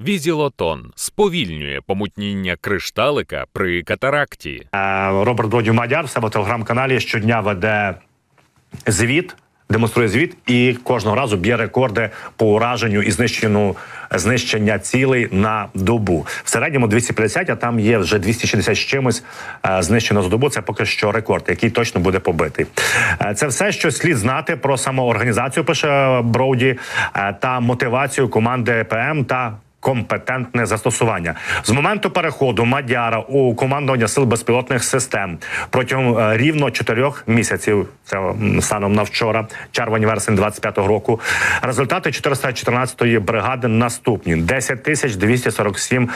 Візілотон сповільнює помутніння кришталика при катаракті. Е, Роберт Бродів Мадяр в себе телеграм-каналі щодня веде звіт, демонструє звіт і кожного разу б'є рекорди по ураженню і знищенню знищення цілей на добу. В середньому 250, а там є вже 260 з чимось е, знищено за добу. Це поки що рекорд, який точно буде побитий. Е, Це все, що слід знати про самоорганізацію, пише Броуді, та мотивацію команди ПМ та компетентне застосування з моменту переходу Мадяра у командування сил безпілотних систем протягом е, рівно чотирьох місяців. Це станом на вчора, червень вересень 25-го року. Результати 414-ї бригади наступні: 10 тисяч 247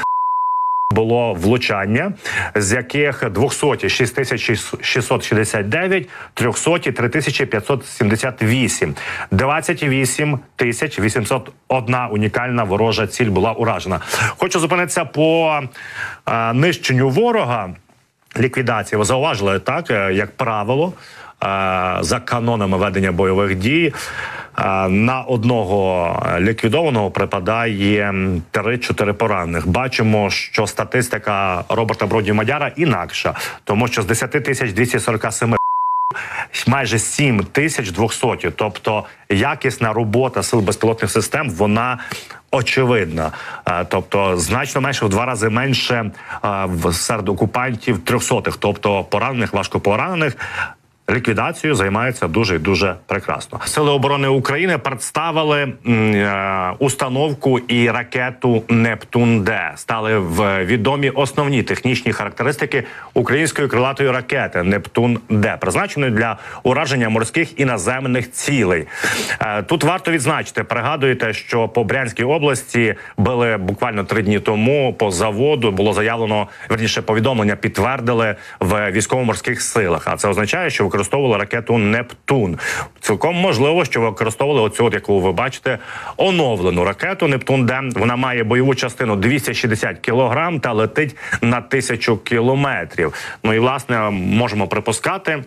було влучання, з яких 200 – 6669, 300 – 3578. 28 тисяч 801 унікальна ворожа ціль була уражена. Хочу зупинитися по е, нищенню ворога. Ліквідації ви зауважили так, е, як правило, е, за канонами ведення бойових дій. Е, На одного ліквідованого припадає 3-4 поранених. Бачимо, що статистика Роберта Броді Мадяра інакша, тому що з 10 тисяч 247 майже 7 тисяч 200. Тобто якісна робота сил безпілотних систем вона очевидна. Е, Тобто значно менше в два рази менше е, серед окупантів трьохсотих, тобто поранених, важко поранених. Ліквідацією займаються дуже і дуже прекрасно. Сили оборони України представили е, установку і ракету Нептун Д. Стали в відомі основні технічні характеристики української крилатої ракети Нептун Д, призначеної для ураження морських і наземних цілей. Е, Тут варто відзначити, пригадуєте, що по Брянській області били буквально три дні тому по заводу. Було заявлено верніше повідомлення, підтвердили в військово-морських силах. А це означає, що використовували ракету Нептун. Цілком можливо, що використовували оцю, от, яку ви бачите, оновлену ракету Нептун де Вона має бойову частину 260 кілограм та летить на тисячу кілометрів. Ну і власне можемо припускати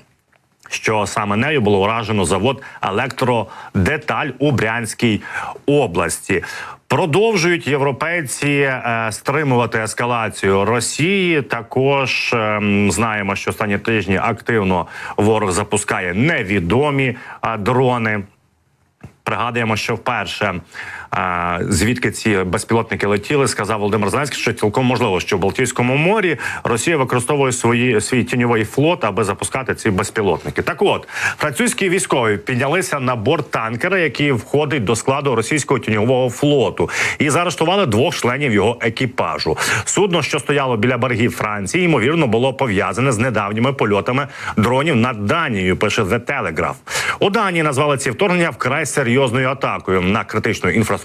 що саме нею було уражено завод електродеталь у Брянській області. Продовжують європейці е, стримувати ескалацію Росії. Також ем, знаємо, що останні тижні активно ворог запускає невідомі е, дрони. Пригадуємо, що вперше звідки ці безпілотники летіли, сказав Володимир Зеленський, що цілком можливо, що в Балтійському морі Росія використовує свої свій тіньовий флот, аби запускати ці безпілотники. Так, от французькі військові піднялися на борт танкера, який входить до складу російського тіньового флоту, і заарештували двох членів його екіпажу. Судно, що стояло біля берегів Франції, ймовірно, було пов'язане з недавніми польотами дронів над Данією. Пише The Telegraph. У Данії назвали ці вторгнення вкрай серйозною атакою на критичну інфраструктуру,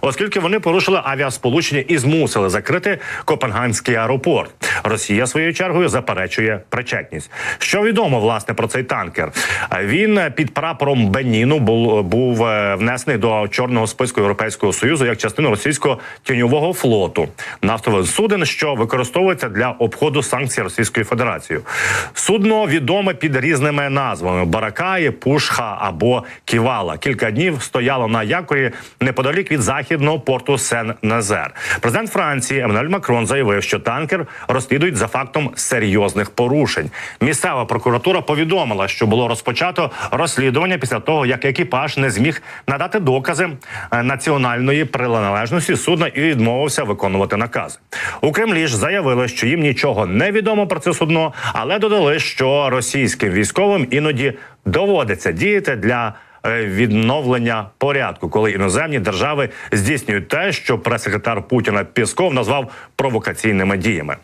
оскільки вони порушили авіасполучення і змусили закрити Копенгагенський аеропорт. Росія своєю чергою заперечує причетність. Що відомо власне про цей танкер? Він під прапором Беніну був, був е, внесений до чорного списку Європейського союзу як частину російського тіньового флоту нафтових суден, що використовується для обходу санкцій Російської Федерації. Судно відоме під різними назвами: Баракаї, Пушха або Ківала. Кілька днів стояло на якорі неподалік від західного порту Сен-Назер. Президент Франції Еммануель Макрон заявив, що танкер розслідують за фактом серйозних порушень. Місцева прокуратура повідомила, що було розпочато розслідування після того, як екіпаж не зміг надати докази е, національної приналежності судна і відмовився виконувати накази. У Кремлі ж заявили, що їм нічого не відомо про це судно, але додали, що російським військовим іноді доводиться діяти для відновлення порядку, коли іноземні держави здійснюють те, що прес-секретар Путіна Пісков назвав провокаційними діями.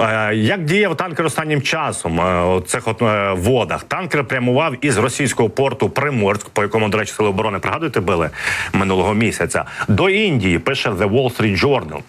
Е, Як діяв танкер останнім часом е, у цих е, водах? Танкер прямував із російського порту Приморськ, по якому, до речі, сили оборони пригадуєте, били минулого місяця до Індії. Пише The Wall Street Journal.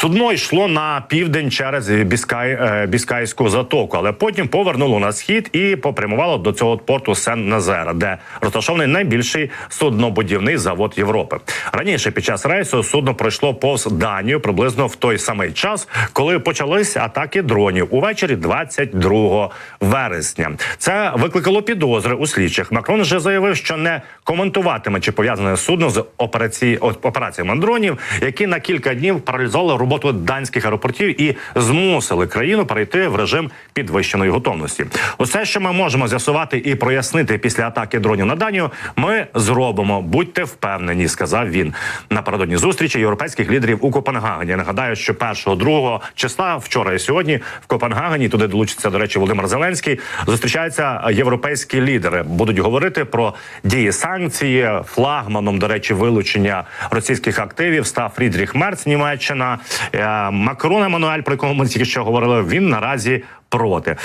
Судно йшло на південь через Біскай, е, Біскайську затоку, але потім повернуло на схід і попрямувало до цього порту Сен-Назера, де розташований найбільший суднобудівний завод Європи. Раніше під час рейсу судно пройшло повз Данію приблизно в той самий час, коли почались атаки дронів увечері 22 вересня. Це викликало підозри у слідчих. Макрон вже заявив, що не коментуватиме чи пов'язане судно з операції операціями дронів, які на кілька днів паралізували роботу данських аеропортів і змусили країну перейти в режим підвищеної готовності. Усе, що ми можемо з'ясувати і прояснити після атаки дронів на Данію, ми зробимо. Будьте впевнені, сказав він напередодні зустрічі європейських лідерів у Копенгагені. Нагадаю, що 1-2 числа вчора і сьогодні в Копенгагені туди долучиться до речі Володимир Зеленський. Зустрічаються європейські лідери. Будуть говорити про дії санкції флагманом. До речі, вилучення російських активів став Фрідріх Мерц, Німеччина Макрон Еммануель, про якого ми тільки що говорили. Він наразі проти.